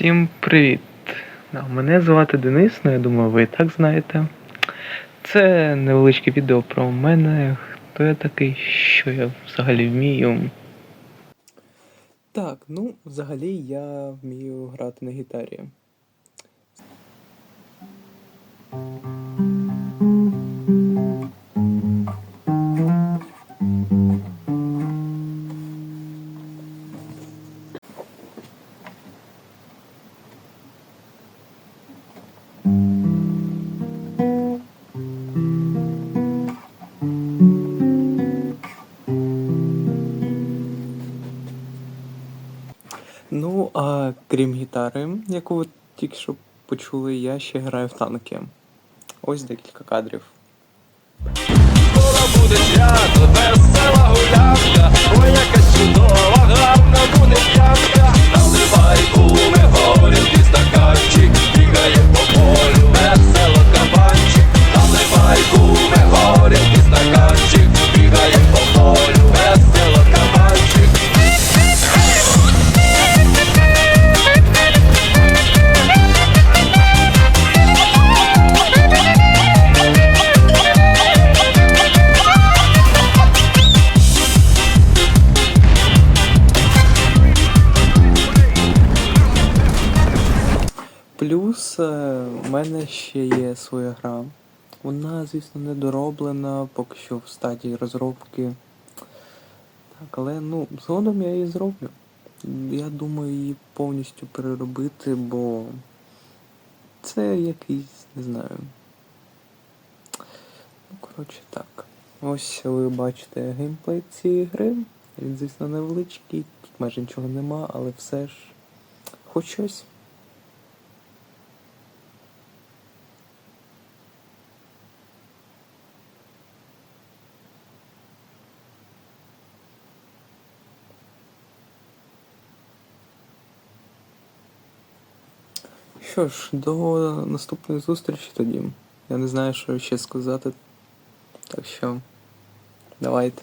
Всім привіт! Мене звати Денис, ну я думаю, ви і так знаєте. Це невеличке відео про мене, хто я такий, що я взагалі вмію. Так, ну, взагалі я вмію грати на гітарі. Ну, а крім гітари, яку ви тільки що почули, я ще граю в танки. Ось декілька кадрів. Скоро буде свято, Плюс е, в мене ще є своя гра. Вона, звісно, не дороблена, поки що в стадії розробки. Так, але ну, згодом я її зроблю. Я думаю її повністю переробити, бо це якийсь, не знаю. Ну, коротше, так. Ось ви бачите геймплей цієї гри. Він, звісно, невеличкий, тут майже нічого нема, але все ж хоч щось. Що ж, до наступної зустрічі тоді. Я не знаю, що ще сказати. Так що, давайте.